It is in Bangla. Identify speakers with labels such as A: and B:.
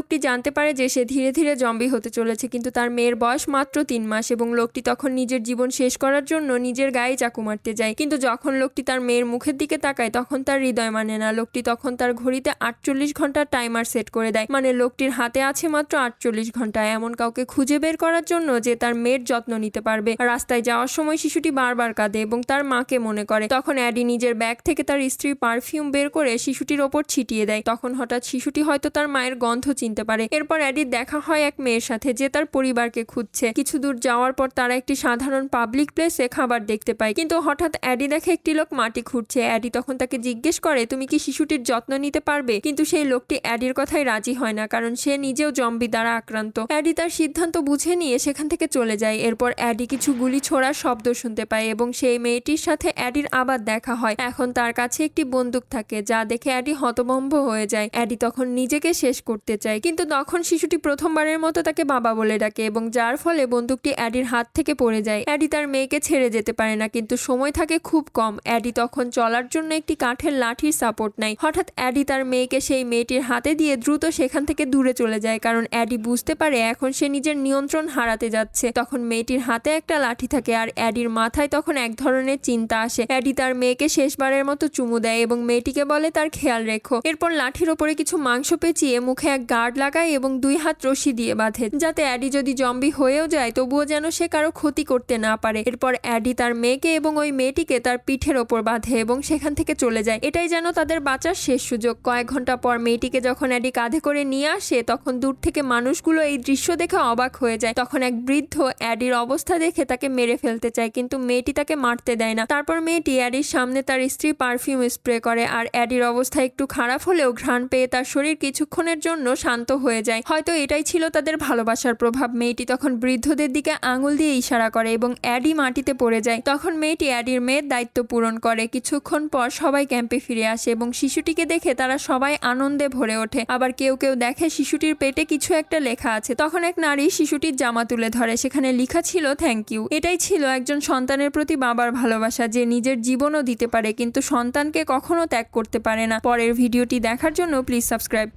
A: লোকটি জানতে পারে যে সে ধীরে ধীরে জম্বি হতে চলেছে, কিন্তু তার মেয়ের বয়স মাত্র তিন মাস এবং লোকটি তখন নিজের জীবন শেষ করার জন্য নিজের গায়ে চাকু মারতে যায়। কিন্তু যখন লোকটি তার মেয়ের মুখের দিকে তাকায়, তখন তার হৃদয় মানে না। লোকটি তখন তার ঘড়িতে আটচল্লিশ ঘণ্টার টাইমার সেট করে দেয় মানে লোকটির হাতে আছে মাত্র আটচল্লিশ ঘণ্টা। এমন কাউকে খুঁজে বের করার জন্য যে তার মেয়ের যত্ন নিতে পারবে। রাস্তায় যাওয়ার সময় শিশুটি বারবার কাঁদে এবং তার মাকে মনে করে। তখন অ্যাডি নিজের ব্যাগ থেকে তার স্ত্রীর পারফিউম বের করে শিশুটির ওপর ছিটিয়ে দেয়। তখন হঠাৎ শিশুটি হয়তো তার মায়ের গন্ধ চিনতে পারে। এরপর অ্যাডির দেখা হয় এক মেয়ের সাথে যে তার পরিবারকে খুঁজছে। কিছু দূর যাওয়ার পর তারা একটি সাধারণ পাবলিক প্লেসে খাবার দেখতে পায়। কিন্তু হঠাৎ অ্যাডি দেখে একটি লোক মাটি খুঁড়ছে। অ্যাডি তখন তাকে জিজ্ঞেস করে, তুমি কি শিশুটির যত্ন নিতে পারবে? কিন্তু সেই লোকটি অ্যাডির কথায় রাজি হয় না, কারণ সে নিজেও জম্বি দ্বারা আক্রান্ত। অ্যাডি তার সিদ্ধান্ত বুঝে নিয়ে সেখান থেকে চলে যায়। এরপর অ্যাডি কিছু গুলি ছোড়ার শব্দ শুনতে পায় এবং সেই মেয়েটির সাথে অ্যাডির আবার দেখা হয়। এখন তার কাছে একটি বন্দুক থাকে, যা দেখে অ্যাডি হতভম্ব হয়ে যায়। অ্যাডি তখন নিজেকে শেষ করতে চায়। কিন্তু তখন শিশুটি প্রথমবারের মতো তাকে বাবা বলে ডাকে এবং যার ফলে বন্দুকটি অ্যাডির হাত থেকে পড়ে যায়। অ্যাডি তার মেয়েকে ছেড়ে যেতে পারে না, কিন্তু সময় থাকে খুব কম। অ্যাডি তখন চলার জন্য একটি কাঠের লাঠির সাপোর্ট নেয়। হঠাৎ অ্যাডি তার মেয়েকে সেই মেয়েটির হাতে দিয়ে দ্রুত সেখান থেকে দূরে চলে যায়, কারণ অ্যাডি বুঝতে পারে এখন সে নিজের নিয়ন্ত্রণ হারাতে যাচ্ছে। তখন মেয়েটির হাতে একটা লাঠি থাকে আর অ্যাডির মাথায় তখন এক ধরনের চিন্তা আসে। অ্যাডি তার মেয়েকে শেষবারের মতো চুমু দেয় এবং মেয়েটিকে বলে, তার খেয়াল রেখো। এরপর লাঠির ওপরে কিছু মাংস পেঁচিয়ে মুখে এক গার্ড লাগায় এবং দুই হাত রশি দিয়ে বাঁধে। যাতে অ্যাডি যদি জম্বি হয়েও যায়, তবুও যেন সে কারও ক্ষতি করতে না পারে। এরপর অ্যাডি তার মেয়েকে এবং ওই মেয়েটিকে তার পিঠের ওপর বাঁধে এবং সেখান থেকে চলে যায়। এটাই যেন তাদের বাঁচার শেষ সুযোগ। কয়েক ঘণ্টা পর মেয়েটিকে যখন অ্যাডি কাঁধে করে নিয়ে আসে, তখন দূর থেকে মানুষগুলো এই দৃশ্য দেখে অবাক হয়ে যায়। তখন এক বৃদ্ধ অ্যাডির অবস্থা দেখে তাকে মেরে ফেলতে চায়, কিন্তু মেয়েটি তাকে মারতে দেয় না। তারপর মেয়েটি অ্যাডির সামনে তার স্ত্রী পারফিউম স্প্রে করে, আর অ্যাডির অবস্থা একটু খারাপ হলেও ঘ্রাণ পেয়ে তার শরীর কিছুক্ষণের জন্য শান্ত হয়ে যায়। হয়তো এটাই ছিল তাদের ভালোবাসার প্রভাব। মেয়েটি তখন বৃদ্ধদের দিকে আঙুল দিয়ে ইশারা করে এবং অ্যাডি মাটিতে পড়ে যায়। তখন মেয়েটি অ্যাডির মেয়ের দায়িত্ব পূরণ করে। কিছুক্ষণ পর সবাই ক্যাম্পে ফিরে আসে এবং শিশুটিকে দেখে তারা সবাই আনন্দে ভরে ওঠে। আবার কেউ কেউ দেখে শিশুটির পেটে কিছু একটা লেখা আছে। তখন এক নারী শিশুটির জামা তুলে ধরে। সেখানে লেখা ছিল থ্যাংক ইউ। এটাই ছিল একজন সন্তানের প্রতি বাবার ভালোবাসা, যে নিজের জীবনও দিতে পারে, কিন্তু সন্তানকে কখনো ত্যাগ করতে পারে না। পরের ভিডিওটি দেখার জন্য প্লিজ সাবস্ক্রাইব।